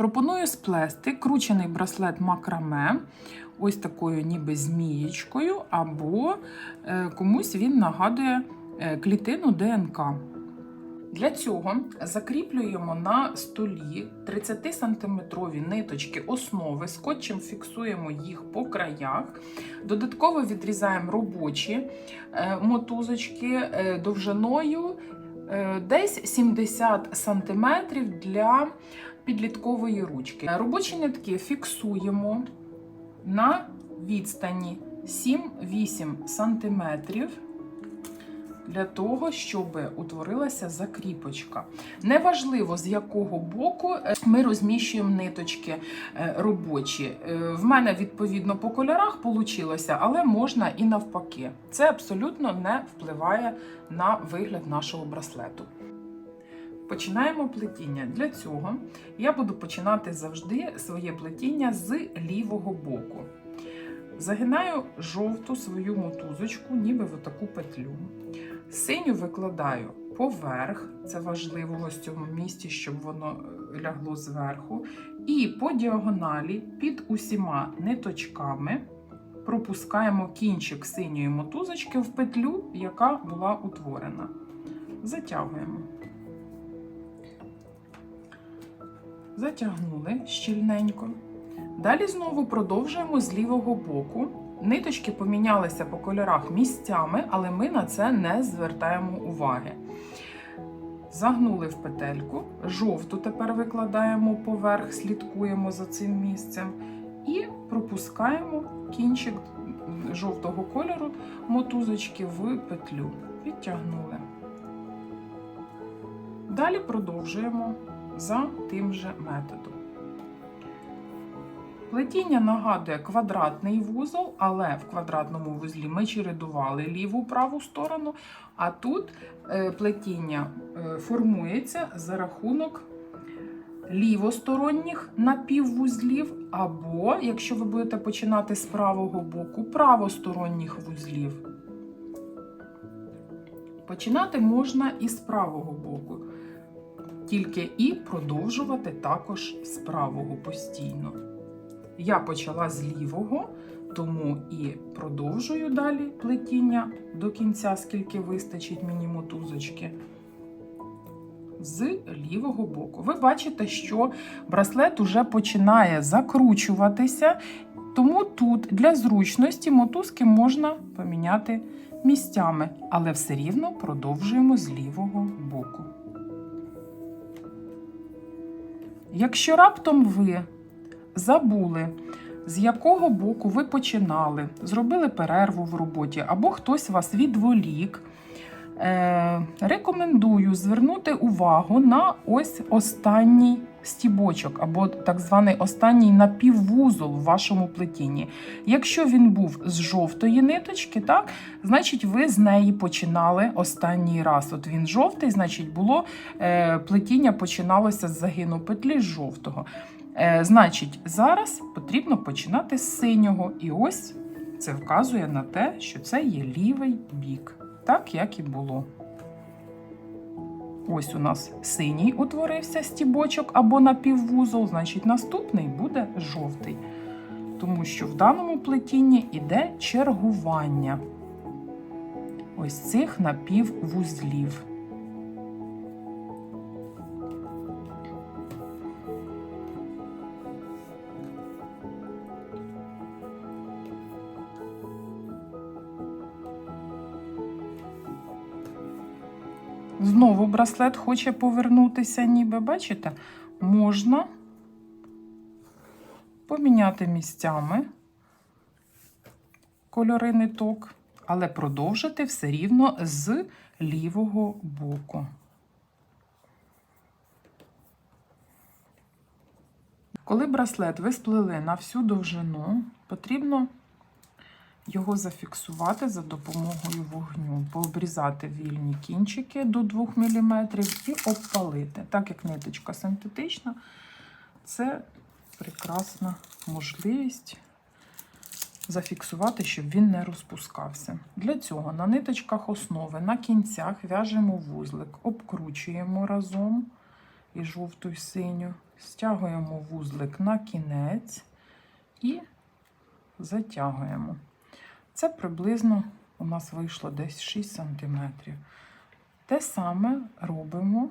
Пропоную сплести кручений браслет макраме, ось такою ніби змієчкою, або е, комусь він нагадує е, клітину ДНК. Для цього закріплюємо на столі 30-сантиметрові ниточки основи, скотчем фіксуємо їх по краях. Додатково відрізаємо робочі е, мотузочки довжиною десь 70 см для підліткової ручки. Робочі нитки фіксуємо на відстані 7-8 см для того, щоб утворилася закріпочка. Неважливо, з якого боку е, ми розміщуємо ниточки е, робочі. Е, В мене відповідно по кольорах вийшло, але можна і навпаки. Це абсолютно не впливає на вигляд нашого браслету. Починаємо плетіння. Для цього я буду починати завжди своє плетіння з лівого боку. Загинаю жовту свою мотузочку, ніби в таку петлю. Синю викладаю поверх, це важливо ось в цьому місці, щоб воно е, лягло зверху. І по діагоналі під усіма ниточками пропускаємо кінчик синьої мотузочки в петлю, яка була утворена. Затягуємо. Затягнули щільненько. Далі знову продовжуємо з лівого боку. Ниточки помінялися по кольорах місцями, але ми на це не звертаємо уваги. Загнули в петельку, жовту тепер викладаємо поверх, слідкуємо за цим місцем і пропускаємо кінчик жовтого кольору мотузочки в петлю. Підтягнули. Далі продовжуємо за тим же методом. Плетіння нагадує квадратний вузол, але в квадратному вузлі ми чередували ліву праву сторону, а тут е, плетіння е, формується за рахунок лівосторонніх напіввузлів, або, якщо ви будете починати з правого боку, правосторонніх вузлів. Починати можна і з правого боку, тільки і продовжувати також з правого постійно. Я почала з лівого, тому і продовжую далі плетіння до кінця, скільки вистачить мені мотузочки. З лівого боку. Ви бачите, що браслет уже починає закручуватися, тому тут для зручності мотузки можна поміняти місцями, але все рівно продовжуємо з лівого боку. Якщо раптом ви забули, з якого боку ви починали, зробили перерву в роботі, або хтось вас відволік. Е, рекомендую звернути увагу на ось останній стібочок, або так званий останній напіввузол в вашому плетінні. Якщо він був з жовтої ниточки, так, значить ви з неї починали останній раз. От він жовтий, значить, було е, плетіння починалося з загину петлі з жовтого. Е, Значить, зараз потрібно починати з синього. І ось це вказує на те, що це є лівий бік, так як і було. Ось у нас синій утворився стібочок або напіввузол, значить наступний буде жовтий. Тому що в даному плетінні іде чергування ось цих напіввузлів. Знову браслет хоче повернутися, ніби, бачите, можна поміняти місцями кольори ниток, але продовжити все рівно з лівого боку. Коли браслет ви сплели на всю довжину, потрібно його зафіксувати за допомогою вогню, пообрізати вільні кінчики до 2 мм і обпалити. Так як ниточка синтетична, це прекрасна можливість зафіксувати, щоб він не розпускався. Для цього на ниточках основи на кінцях в'яжемо вузлик, обкручуємо разом і жовту, і синю. Стягуємо вузлик на кінець і затягуємо. Це приблизно у нас вийшло десь 6 см. Те саме робимо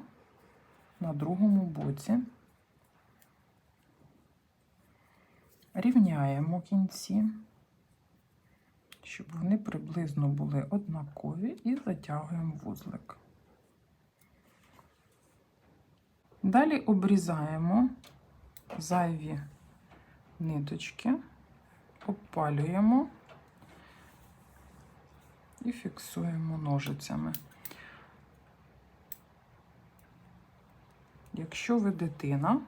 на другому боці. Рівняємо кінці, щоб вони приблизно були однакові, і затягуємо вузлик. Далі обрізаємо зайві ниточки, обпалюємо і фіксуємо ножицями. Якщо ви дитина,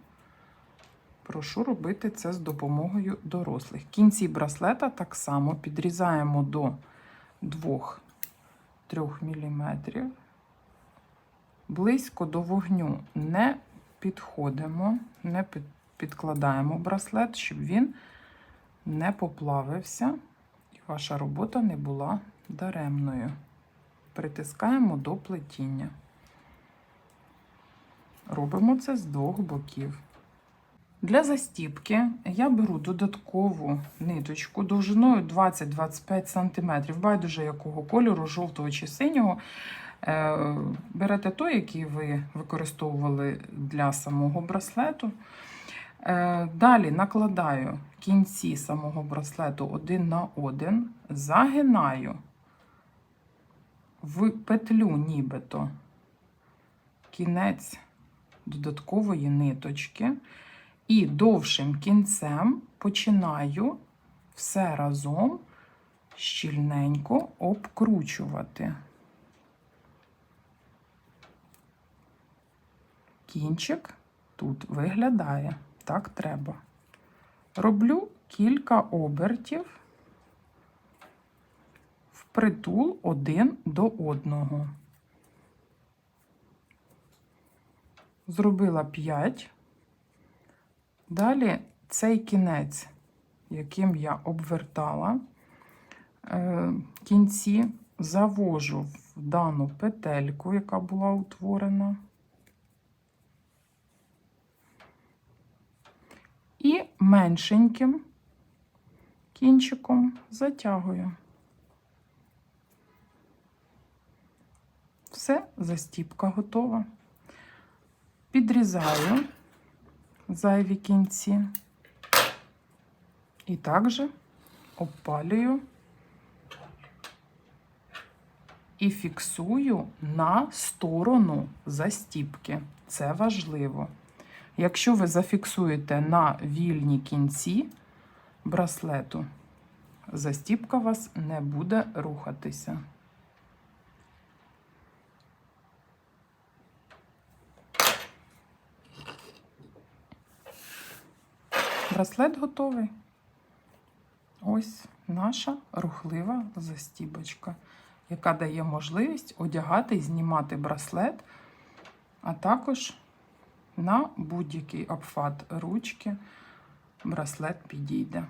прошу робити це з допомогою дорослих. Кінці браслета так само підрізаємо до 2-3 мм. Близько до вогню не підходимо, не підкладаємо браслет, щоб він не поплавився і ваша робота не була даремною. Притискаємо до плетіння. Робимо це з двох боків. Для застіпки я беру додаткову ниточку довжиною 20-25 см, байдуже якого кольору, жовтого чи синього. Е, Берете той, який ви використовували для самого браслету. Е, Далі накладаю кінці самого браслету один на один, загинаю в петлю нібито кінець додаткової ниточки і довшим кінцем починаю все разом щільненько обкручувати. Кінчик тут виглядає, так треба. Роблю кілька обертів впритул один до одного. Зробила 5. Далі цей кінець, яким я обвертала, е, кінці завожу в дану петельку, яка була утворена. І меншеньким кінчиком затягую. Все, застіпка готова. Підрізаю зайві кінці і також обпалюю і фіксую на сторону застіпки. Це важливо. Якщо ви зафіксуєте на вільні кінці браслету, застіпка вас не буде рухатися. Браслет готовий. Ось наша рухлива застібочка, яка дає можливість одягати і знімати браслет, а також на будь-який обхват ручки браслет підійде.